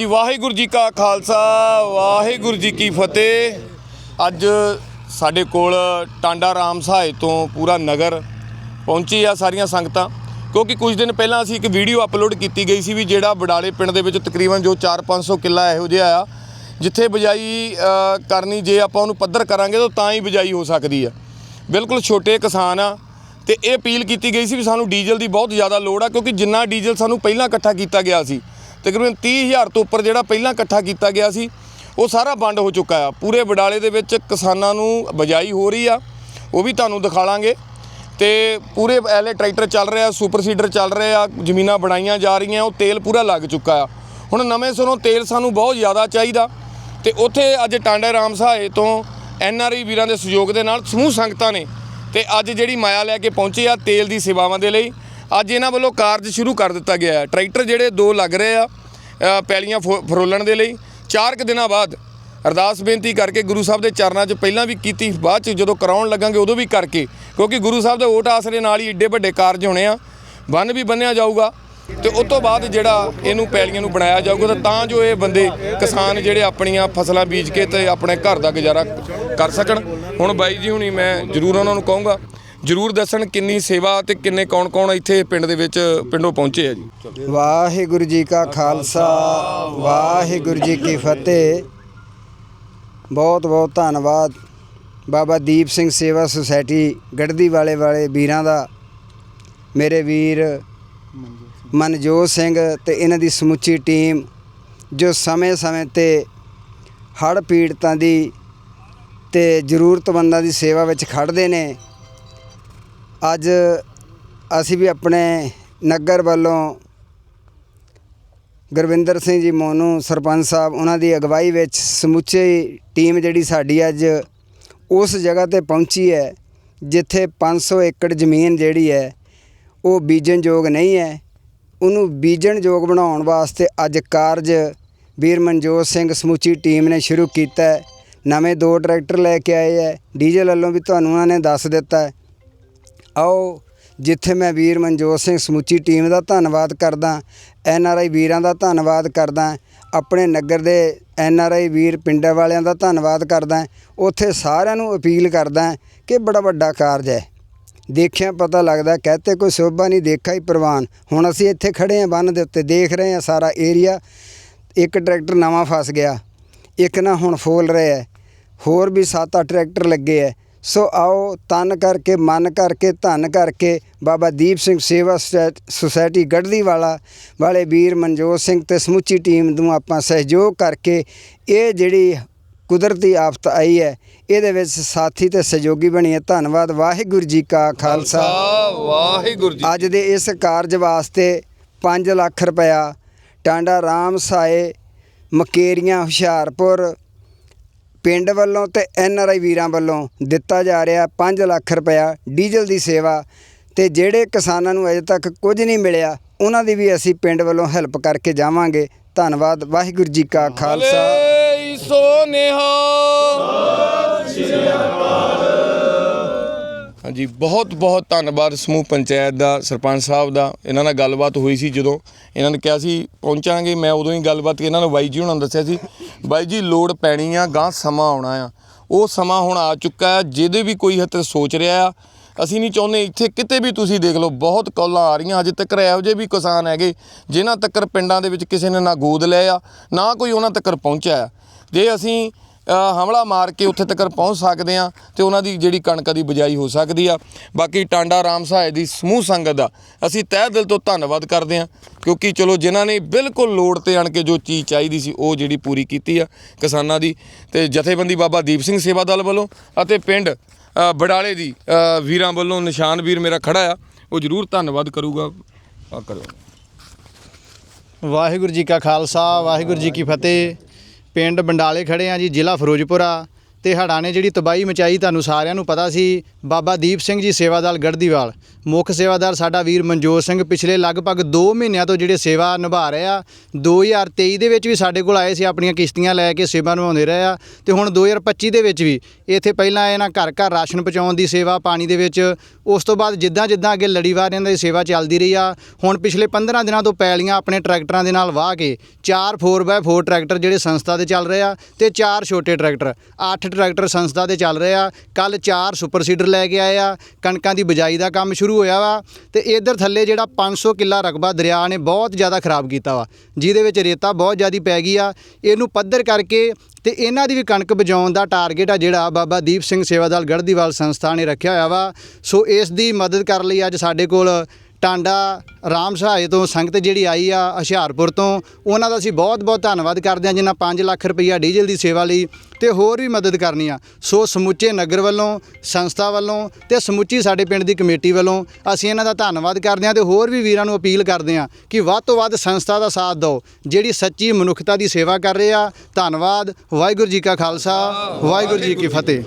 ਜੀ, ਵਾਹਿਗੁਰੂ ਜੀ ਕਾ ਖਾਲਸਾ, ਵਾਹਿਗੁਰੂ ਜੀ ਕੀ ਫਤਿਹ। ਅੱਜ ਸਾਡੇ ਕੋਲ ਟਾਂਡਾ ਰਾਮ ਸਹਾਇ ਤੋਂ ਪੂਰਾ ਨਗਰ ਪਹੁੰਚੀ ਆ ਸਾਰੀਆਂ ਸੰਗਤਾਂ, ਕਿਉਂਕਿ ਕੁਝ ਦਿਨ ਪਹਿਲਾਂ ਅਸੀਂ ਇੱਕ ਵੀਡੀਓ ਅਪਲੋਡ ਕੀਤੀ ਗਈ ਸੀ ਵੀ ਜਿਹੜਾ ਬਡਾਲੇ ਪਿੰਡ ਦੇ ਵਿੱਚ ਤਕਰੀਬਨ ਜੋ 4-500 ਕਿੱਲਾ ਇਹੋ ਜਿਹਾ ਆ, ਜਿੱਥੇ ਬਜਾਈ ਕਰਨੀ ਜੇ ਆਪਾਂ ਉਹਨੂੰ ਪੱਧਰ ਕਰਾਂਗੇ ਤਾਂ ਤਾਂ ਹੀ ਬਜਾਈ ਹੋ ਸਕਦੀ ਆ। ਬਿਲਕੁਲ ਛੋਟੇ ਕਿਸਾਨ ਆ, ਤੇ ਇਹ ਅਪੀਲ ਕੀਤੀ ਗਈ ਸੀ ਵੀ ਸਾਨੂੰ ਡੀਜ਼ਲ ਦੀ ਬਹੁਤ ਜ਼ਿਆਦਾ ਲੋੜ ਆ, ਕਿਉਂਕਿ ਜਿੰਨਾ ਡੀਜ਼ਲ ਸਾਨੂੰ ਪਹਿਲਾਂ ਇਕੱਠਾ ਕੀਤਾ ਗਿਆ ਸੀ ਤਕਰੀਬਨ 30000 ਤੋਂ ਉੱਪਰ ਜਿਹੜਾ ਪਹਿਲਾਂ ਇਕੱਠਾ ਕੀਤਾ ਗਿਆ ਸੀ, ਉਹ ਸਾਰਾ ਬੰਦ ਹੋ ਚੁੱਕਾ ਆ। ਪੂਰੇ ਬਡਾਲੇ ਦੇ ਵਿੱਚ ਕਿਸਾਨਾਂ ਨੂੰ ਬਜਾਈ ਹੋ ਰਹੀ ਆ, ਉਹ ਵੀ ਤੁਹਾਨੂੰ ਦਿਖਾਲਾਂਗੇ ਤੇ ਪੂਰੇ ਐਲੇ ਟਰੈਕਟਰ ਚੱਲ ਰਿਹਾ, ਸੁਪਰ ਸੀਡਰ ਚੱਲ ਰਹੇ ਆ ਜ਼ਮੀਨਾਂ ਬਣਾਈਆਂ ਜਾ ਰਹੀਆਂ, ਉਹ ਤੇਲ ਪੂਰਾ ਲੱਗ ਚੁੱਕਾ ਆ। ਹੁਣ ਨਵੇਂ ਸਿਰੋਂ ਤੇਲ ਸਾਨੂੰ ਬਹੁਤ ਜ਼ਿਆਦਾ ਚਾਹੀਦਾ। ਤੇ ਉੱਥੇ ਅੱਜ ਟਾਂਡਾ ਰਾਮ ਸਹਾਏ ਤੋਂ ਐਨ ਆਰ ਆਈ ਵੀਰਾਂ ਦੇ ਸਹਿਯੋਗ ਦੇ ਨਾਲ ਸਮੂਹ ਸੰਗਤਾਂ ਨੇ, ਤੇ ਅੱਜ ਜਿਹੜੀ ਮਾਇਆ ਲੈ ਕੇ ਪਹੁੰਚੇ ਆ ਤੇਲ ਦੀ ਸੇਵਾਵਾਂ ਦੇ ਲਈ, ਅੱਜ ਇਹਨਾਂ ਵੱਲੋਂ ਕਾਰਜ ਸ਼ੁਰੂ ਕਰ ਦਿੱਤਾ ਗਿਆ ਹੈ ਟਰੈਕਟਰ ਜਿਹੜੇ ਦੋ ਲੱਗ ਰਹੇ ਆ ਪੈਲੀਆਂ ਫੋ- ਫਰੋਲਣ ਦੇ ਲਈ। ਚਾਰ ਕੁ ਦਿਨਾਂ ਬਾਅਦ ਅਰਦਾਸ ਬੇਨਤੀ ਕਰਕੇ ਗੁਰੂ ਸਾਹਿਬ ਦੇ ਚਰਨਾਂ 'ਚ ਪਹਿਲਾਂ ਵੀ ਕੀਤੀ, ਬਾਅਦ 'ਚ ਜਦੋਂ ਕਰਾਉਣ ਲੱਗਾਂਗੇ ਉਦੋਂ ਵੀ ਕਰਕੇ, ਕਿਉਂਕਿ ਗੁਰੂ ਸਾਹਿਬ ਦੇ ਓਟ ਆਸਰੇ ਨਾਲ ਹੀ ਏਡੇ ਵੱਡੇ ਕਾਰਜ ਹੋਣੇ ਆ। ਬੰਨ ਵੀ ਬੰਨਿਆ ਜਾਊਗਾ ਤੇ ਉਸ ਤੋਂ ਬਾਅਦ ਜਿਹੜਾ ਇਹਨੂੰ ਪੈਲੀਆਂ ਨੂੰ ਬਣਾਇਆ ਜਾਊਗਾ, ਤਾਂ ਤਾਂ ਜੋ ਇਹ ਬੰਦੇ ਕਿਸਾਨ ਜਿਹੜੇ ਆਪਣੀਆਂ ਫਸਲਾਂ ਬੀਜ ਕੇ ਤੇ ਆਪਣੇ ਘਰ ਦਾ ਗੁਜ਼ਾਰਾ ਕਰ ਸਕਣ। ਹੁਣ ਬਾਈ ਜੀ ਹੁਣੀ ਮੈਂ ਜ਼ਰੂਰ ਉਹਨਾਂ ਨੂੰ ਕਹੂੰਗਾ ਜ਼ਰੂਰ ਦੱਸਣ ਕਿੰਨੀ ਸੇਵਾ ਤੇ ਕਿੰਨੇ ਕੌਣ-ਕੌਣ ਇੱਥੇ ਪਿੰਡ ਦੇ ਵਿੱਚ ਪਿੰਡੋਂ ਪਹੁੰਚੇ ਆ ਜੀ। ਵਾਹਿਗੁਰੂ ਜੀ ਕਾ ਖਾਲਸਾ, ਵਾਹਿਗੁਰੂ ਜੀ ਕੀ ਫਤਿਹ। ਬਹੁਤ ਬਹੁਤ ਧੰਨਵਾਦ ਬਾਬਾ ਦੀਪ ਸਿੰਘ ਸੇਵਾ ਸੁਸਾਇਟੀ ਗੜਦੀ ਵਾਲੇ ਵਾਲੇ ਵੀਰਾਂ ਦਾ, ਮੇਰੇ ਵੀਰ ਮਨਜੋਤ ਸਿੰਘ ਤੇ ਇਹਨਾਂ ਦੀ ਸਮੁੱਚੀ ਟੀਮ, ਜੋ ਸਮੇਂ-ਸਮੇਂ ਤੇ ਹੜ੍ਹ ਪੀੜਤਾਂ ਦੀ ਤੇ ਜ਼ਰੂਰਤਮੰਦਾਂ ਦੀ ਸੇਵਾ ਵਿੱਚ ਖੜਦੇ ਨੇ। ਅੱਜ ਅਸੀਂ ਵੀ ਆਪਣੇ ਨਗਰ ਵੱਲੋਂ ਗੁਰਵਿੰਦਰ ਸਿੰਘ ਜੀ ਮੋਨੂ, ਸਰਪੰਚ ਸਾਹਿਬ, ਉਹਨਾਂ ਦੀ ਅਗਵਾਈ ਵਿੱਚ ਸਮੁੱਚੀ ਟੀਮ ਜਿਹੜੀ ਸਾਡੀ ਅੱਜ ਉਸ ਜਗ੍ਹਾ ਤੇ ਪਹੁੰਚੀ ਹੈ, ਜਿੱਥੇ 500 ਏਕੜ ਜ਼ਮੀਨ ਜਿਹੜੀ ਹੈ, ਉਹ ਬੀਜਣ ਯੋਗ ਨਹੀਂ ਹੈ। ਉਹਨੂੰ ਬੀਜਣ ਯੋਗ ਬਣਾਉਣ ਵਾਸਤੇ ਅੱਜ ਕਾਰਜ ਵੀਰ ਮਨਜੋਤ ਸਿੰਘ ਸਮੁੱਚੀ ਟੀਮ ਨੇ ਸ਼ੁਰੂ ਕੀਤਾ ਨਵੇਂ ਦੋ ਟਰੈਕਟਰ ਲੈ ਕੇ ਆਏ ਹੈ। ਡੀਜ਼ਲ ਵੱਲੋਂ ਵੀ ਤੁਹਾਨੂੰ ਉਹਨਾਂ ਨੇ ਦੱਸ ਦਿੱਤਾ ਆਓ, ਜਿੱਥੇ ਮੈਂ ਵੀਰ ਮਨਜੋਤ ਸਿੰਘ ਸਮੁੱਚੀ ਟੀਮ ਦਾ ਧੰਨਵਾਦ ਕਰਦਾ, ਐਨ ਆਰ ਆਈ ਵੀਰਾਂ ਦਾ ਧੰਨਵਾਦ ਕਰਦਾ, ਆਪਣੇ ਨਗਰ ਦੇ ਐਨ ਆਰ ਆਈ ਵੀਰ ਪਿੰਡਾਂ ਵਾਲਿਆਂ ਦਾ ਧੰਨਵਾਦ ਕਰਦਾ, ਉੱਥੇ ਸਾਰਿਆਂ ਨੂੰ ਅਪੀਲ ਕਰਦਾ ਕਿ ਬੜਾ ਵੱਡਾ ਕਾਰਜ ਹੈ। ਦੇਖਿਆ ਪਤਾ ਲੱਗਦਾ, ਕਹਤੇ ਕੋਈ ਸੋਭਾ ਨਹੀਂ ਦੇਖਾ ਹੀ ਪ੍ਰਵਾਨ। ਹੁਣ ਅਸੀਂ ਇੱਥੇ ਖੜੇ ਹਾਂ, ਬੰਨ ਦੇ ਉੱਤੇ ਦੇਖ ਰਹੇ ਹਾਂ ਸਾਰਾ ਏਰੀਆ। ਇੱਕ ਟਰੈਕਟਰ ਨਵਾਂ ਫਸ ਗਿਆ। ਇੱਕ ਨਾ ਹੁਣ ਫੋਲ ਰਿਹਾ ਹੋਰ ਵੀ 7-8 ਟਰੈਕਟਰ ਲੱਗੇ ਐ ਸੋ ਆਓ ਤਨ ਕਰਕੇ ਮਨ ਕਰਕੇ ਧਨ ਕਰਕੇ ਬਾਬਾ ਦੀਪ ਸਿੰਘ ਸੇਵਾ ਸੁਸੈ- ਸੁਸਾਇਟੀ ਗੜਦੀ ਵਾਲਾ ਵਾਲੇ ਵੀਰ ਮਨਜੋਤ ਸਿੰਘ ਤੇ ਸਮੁੱਚੀ ਟੀਮ ਨੂੰ ਆਪਾਂ ਸਹਿਯੋਗ ਕਰਕੇ ਇਹ ਜਿਹੜੀ ਕੁਦਰਤੀ ਆਫਤ ਆਈ ਹੈ ਇਹਦੇ ਵਿੱਚ ਸਾਥੀ ਤੇ ਸਹਿਯੋਗੀ ਬਣੀ ਹੈ ਧੰਨਵਾਦ ਵਾਹਿਗੁਰੂ ਜੀ ਕਾ ਖਾਲਸਾ। ਵਾਹਿਗੁਰੂ ਜੀ ਅੱਜ ਦੇ ਇਸ ਕਾਰਜ ਵਾਸਤੇ 5 ਲੱਖ ਰੁਪਇਆ ਟਾਂਡਾ ਰਾਮ ਸਾਏ ਮਕੇਰੀਆਂ ਹੁਸ਼ਿਆਰਪੁਰ ਪਿੰਡ ਵੱਲੋਂ ਅਤੇ ਐਨ ਆਰ ਆਈ ਵੀਰਾਂ ਵੱਲੋਂ ਦਿੱਤਾ ਜਾ ਰਿਹਾ 5 ਲੱਖ ਰੁਪਇਆ ਡੀਜ਼ਲ ਦੀ ਸੇਵਾ ਅਤੇ ਜਿਹੜੇ ਕਿਸਾਨਾਂ ਨੂੰ ਅਜੇ ਤੱਕ ਕੁਝ ਨਹੀਂ ਮਿਲਿਆ, ਉਹਨਾਂ ਦੀ ਵੀ ਅਸੀਂ ਪਿੰਡ ਵੱਲੋਂ ਹੈਲਪ ਕਰਕੇ ਜਾਵਾਂਗੇ। ਧੰਨਵਾਦ, ਵਾਹਿਗੁਰੂ ਜੀ ਕਾ ਖਾਲਸਾ। ਭਲੇ ਸੋ ਹਾਂਜੀ, ਬਹੁਤ ਬਹੁਤ ਧੰਨਵਾਦ ਸਮੂਹ ਪੰਚਾਇਤ ਦਾ, ਸਰਪੰਚ ਸਾਹਿਬ ਦਾ। ਇਹਨਾਂ ਨਾਲ ਗੱਲਬਾਤ ਹੋਈ ਸੀ ਜਦੋਂ। ਇਹਨਾਂ ਨੇ ਕਿਹਾ ਸੀ, ਪਹੁੰਚਾਂਗੇ। ਮੈਂ ਉਦੋਂ ਹੀ ਗੱਲਬਾਤ ਇਹਨਾਂ ਨੂੰ ਬਾਈ ਜੀ ਹੁਣਾਂ ਨੂੰ ਦੱਸਿਆ ਸੀ, ਬਾਈ ਜੀ, ਲੋੜ ਪੈਣੀ ਆ ਗਾਂ ਸਮਾਂ ਆਉਣਾ ਆ। ਉਹ ਸਮਾਂ ਹੁਣ ਆ ਚੁੱਕਾ ਹੈ ਜਿਹਦੇ ਵੀ ਕੋਈ ਹੱਥ ਸੋਚ ਰਿਹਾ ਆ, ਅਸੀਂ ਨਹੀਂ ਚਾਹੁੰਦੇ ਇੱਥੇ ਕਿਤੇ ਵੀ ਤੁਸੀਂ ਦੇਖ ਲਓ, ਬਹੁਤ ਕਾਲਾਂ ਆ ਰਹੀਆਂ। ਅਜੇ ਤੱਕ ਇਹੋ ਜਿਹੇ ਵੀ ਕਿਸਾਨ ਹੈਗੇ, ਜਿਨ੍ਹਾਂ ਤੱਕ ਪਿੰਡਾਂ ਦੇ ਵਿੱਚ ਕਿਸੇ ਨੇ ਨਾ ਗੋਦ ਲਿਆ ਆ, ਨਾ ਕੋਈ ਉਹਨਾਂ ਤੱਕ ਪਹੁੰਚਿਆ ਜੇ ਅਸੀਂ ਹਮਲਾ ਮਾਰ ਕੇ ਉੱਥੇ ਤੱਕ ਪਹੁੰਚ ਸਕਦੇ ਆ ਤੇ ਉਹਨਾਂ ਦੀ ਜਿਹੜੀ ਕਣਕ ਦੀ ਬਜਾਈ ਹੋ ਸਕਦੀ ਆ। ਬਾਕੀ ਟਾਂਡਾ ਰਾਮ ਸਹਾਇ ਦੀ ਸਮੂਹ ਸੰਗਤ ਦਾ ਅਸੀਂ ਤਹਿ ਦਿਲ ਤੋਂ ਧੰਨਵਾਦ ਕਰਦੇ ਆ ਕਿਉਂਕਿ ਚਲੋ ਜਿਨ੍ਹਾਂ ਨੇ ਬਿਲਕੁਲ ਲੋੜ ਤੇ ਆਣ ਕੇ ਜੋ ਚੀਜ਼ ਚਾਹੀਦੀ ਸੀ ਉਹ ਜਿਹੜੀ ਪੂਰੀ ਕੀਤੀ ਆ ਕਿਸਾਨਾਂ ਦੀ। ਤੇ ਜਥੇਬੰਦੀ ਬਾਬਾ ਦੀਪ ਸਿੰਘ ਸੇਵਾ ਦਲ ਵੱਲੋਂ ਅਤੇ ਪਿੰਡ ਬੜਾਲੇ ਦੀ ਵੀਰਾਂ ਵੱਲੋਂ ਨਿਸ਼ਾਨ ਵੀਰ ਮੇਰਾ ਖੜਾ ਆ। ਉਹ ਜ਼ਰੂਰ ਧੰਨਵਾਦ ਕਰੂਗਾ। ਕਰੋ। ਵਾਹਿਗੁਰੂ ਜੀ ਕਾ ਖਾਲਸਾ, ਵਾਹਿਗੁਰੂ ਜੀ ਕੀ ਫਤਿਹ। ਪਿੰਡ ਬੰਡਾਲੇ ਖੜੇ ਆ ਜੀ ਜ਼ਿਲ੍ਹਾ ਫਿਰੋਜ਼ਪੁਰ ਆ। ਤੇ ਹੜ੍ਹਾਂ ਨੇ ਜਿਹੜੀ ਤਬਾਹੀ ਮਚਾਈ, ਤੁਹਾਨੂੰ ਸਾਰਿਆਂ ਨੂੰ ਪਤਾ ਸੀ, ਬਾਬਾ ਦੀਪ ਸਿੰਘ ਜੀ ਸੇਵਾਦਾਰ ਗੜਦੀਵਾਲ ਮੁੱਖ ਸੇਵਾਦਾਰ ਸਾਡਾ ਵੀਰ ਮਨਜੋਤ ਸਿੰਘ ਪਿਛਲੇ ਲਗਭਗ 2 ਮਹੀਨਿਆਂ ਤੋਂ ਜਿਹੜੇ ਸੇਵਾ ਨਿਭਾ ਰਹੇ ਆ 2023 ਦੇ ਵਿੱਚ ਵੀ ਸਾਡੇ ਕੋਲ ਆਏ ਸੀ, ਆਪਣੀਆਂ ਕਿਸ਼ਤੀਆਂ ਲੈ ਕੇ ਸੇਵਾ ਨਿਭਾਉਂਦੇ ਰਹੇ ਆ। ਤੇ ਹੁਣ 2025 ਦੇ ਵਿੱਚ ਵੀ ਇੱਥੇ ਪਹਿਲਾਂ ਇਹਨਾਂ ਘਰ ਘਰ ਰਾਸ਼ਨ ਪਹੁੰਚਾਉਣ ਦੀ ਸੇਵਾ ਪਾਣੀ ਦੇ ਵਿੱਚ, ਉਸ ਤੋਂ ਬਾਅਦ ਜਿੱਦਾਂ ਜਿੱਦਾਂ ਅੱਗੇ ਲੜੀਵਾਰਿਆਂ ਦੀ ਸੇਵਾ ਚੱਲਦੀ ਰਹੀ ਆ, ਹੁਣ ਪਿਛਲੇ 15 ਦਿਨਾਂ ਤੋਂ ਪੈਲੀਆਂ ਆਪਣੇ ਟਰੈਕਟਰਾਂ ਦੇ ਨਾਲ ਵਾਹ ਕੇ 4 4x4 ਟਰੈਕਟਰ ਜਿਹੜੇ ਸੰਸਥਾ ਦੇ ਚੱਲ ਰਹੇ ਆ, ਤੇ 4 ਛੋਟੇ ਟਰੈਕਟਰ 8 ਟਰੈਕਟਰ ਸੰਸਥਾ ਦੇ ਚੱਲ ਰਹੇ। ਆ ਕੱਲ 4 ਸੁਪਰ ਸੀਡਰ ਲੈ ਕੇ ਆਏ ਆ। ਕਣਕਾਂ ਦੀ ਬਿਜਾਈ ਦਾ ਕੰਮ ਸ਼ੁਰੂ ਹੋਇਆ ਵਾ। ਤੇ ਇਧਰ ਥੱਲੇ ਜਿਹੜਾ 500 ਕਿੱਲਾ ਰਕਬਾ ਦਰਿਆ ਨੇ ਬਹੁਤ ਜ਼ਿਆਦਾ ਖਰਾਬ ਕੀਤਾ ਵਾ। ਜਿਹਦੇ ਵਿੱਚ ਰੇਤਾ ਬਹੁਤ ਜ਼ਿਆਦੀ ਪੈ ਗਈ ਆ। ਇਹਨੂੰ ਪੱਧਰ ਕਰਕੇ ਤੇ ਇਹਨਾਂ ਦੀ ਵੀ ਕਣਕ ਬਚਾਉਣ ਦਾ ਟਾਰਗੇਟ ਆ ਜਿਹੜਾ ਬਾਬਾ ਦੀਪ ਸਿੰਘ ਸੇਵਾਦਾਰ ਗੜਦੀਵਾਲ ਸੰਸਥਾ ਨੇ ਰੱਖਿਆ ਹੋਇਆ ਵਾ। ਸੋ ਇਸ ਦੀ ਮਦਦ ਕਰਨ ਲਈ ਅੱਜ ਸਾਡੇ ਕੋਲ ਟਾਂਡਾ ਰਾਮ ਸਹਾਏ ਤੋਂ ਸੰਗਤ ਜਿਹੜੀ ਆਈ ਆ ਹੁਸ਼ਿਆਰਪੁਰ ਤੋਂ, ਉਹਨਾਂ ਦਾ ਅਸੀਂ ਬਹੁਤ ਬਹੁਤ ਧੰਨਵਾਦ ਕਰਦੇ ਹਾਂ ਜਿਨ੍ਹਾਂ 5 ਲੱਖ ਰੁਪਈਆ ਡੀਜ਼ਲ ਦੀ ਸੇਵਾ ਲਈ ਤੇ ਹੋਰ ਵੀ ਮਦਦ ਕਰਨੀ ਆ। ਸੋ ਸਮੁੱਚੇ ਨਗਰ ਵੱਲੋਂ, ਸੰਸਥਾ ਵੱਲੋਂ ਤੇ ਸਮੁੱਚੀ ਸਾਡੇ ਪਿੰਡ ਦੀ ਕਮੇਟੀ ਵੱਲੋਂ ਅਸੀਂ ਇਹਨਾਂ ਦਾ ਧੰਨਵਾਦ ਕਰਦੇ ਹਾਂ ਤੇ ਹੋਰ ਵੀ ਵੀਰਾਂ ਨੂੰ ਅਪੀਲ ਕਰਦੇ ਹਾਂ ਕਿ ਵੱਧ ਤੋਂ ਵੱਧ ਸੰਸਥਾ ਦਾ ਸਾਥ ਦਿਓ, ਜਿਹੜੀ ਸੱਚੀ ਮਨੁੱਖਤਾ ਦੀ ਸੇਵਾ ਕਰ ਰਹੇ ਆ। ਧੰਨਵਾਦ, ਵਾਹਿਗੁਰੂ ਜੀ ਕਾ ਖਾਲਸਾ, ਵਾਹਿਗੁਰੂ ਜੀ ਕੀ ਫਤਿਹ।